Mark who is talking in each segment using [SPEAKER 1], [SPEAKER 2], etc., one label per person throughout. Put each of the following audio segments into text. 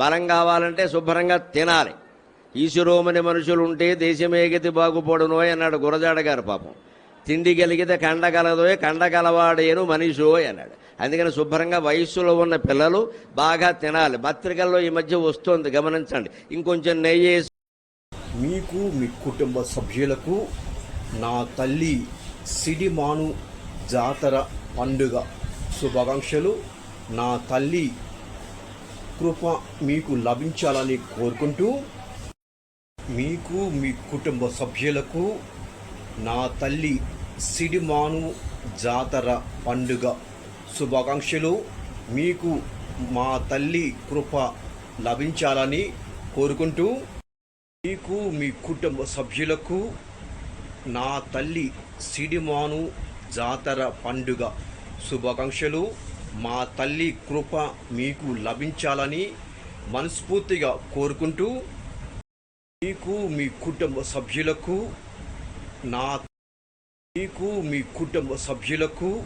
[SPEAKER 1] బలం కావాలంటే శుభ్రంగా తినాలి. ఈశ్వరోమని మనుషులు ఉంటే దేశమేగతి బాగుపడునోయ్ అన్నాడు గురజాడ గారు పాపం. తిండి కలిగితే కండ కండగలవాడేను కండ మనిషోయ్ అన్నాడు. అందుకని శుభ్రంగా వయస్సులో ఉన్న పిల్లలు బాగా తినాలి. పత్రికల్లో ఈ మధ్య వస్తుంది గమనించండి. ఇంకొంచెం నెయ్యి
[SPEAKER 2] మీకు మీ కుటుంబ సభ్యులకు నా తల్లి సిడిమాను జాతర పండుగ శుభాకాంక్షలు. నా తల్లి కృప మీకు లభించాలని కోరుకుంటూ మీకు మీ కుటుంబ సభ్యులకు నా తల్లి సిడిమాను జాతర పండుగ శుభాకాంక్షలు. మీకు మా తల్లి కృప లభించాలని కోరుకుంటూ మీకు మీ కుటుంబ సభ్యులకు నా తల్లి సిడిమాను జాతర పండుగ శుభాకాంక్షలు. మా తల్లి కృప మీకు లభించాలని మనస్ఫూర్తిగా కోరుకుంటూ మీకు మీ కుటుంబ సభ్యులకు నా మీకు మీ కుటుంబ సభ్యులకు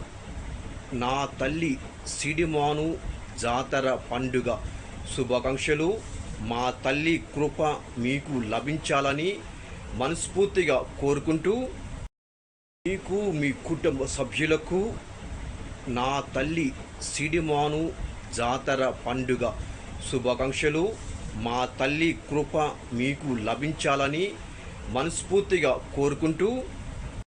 [SPEAKER 2] నా తల్లి సిడిమాను జాతర పండుగ శుభాకాంక్షలు. మా తల్లి కృప మీకు లభించాలని మనస్ఫూర్తిగా కోరుకుంటూ మీకు మీ కుటుంబ సభ్యులకు నా తల్లి సిడిమాను జాతర పండుగ. శుభాకాంక్షలు. మా తల్లి కృప మీకు లభించాలని మనస్ఫూర్తిగా కోరుకుంటూ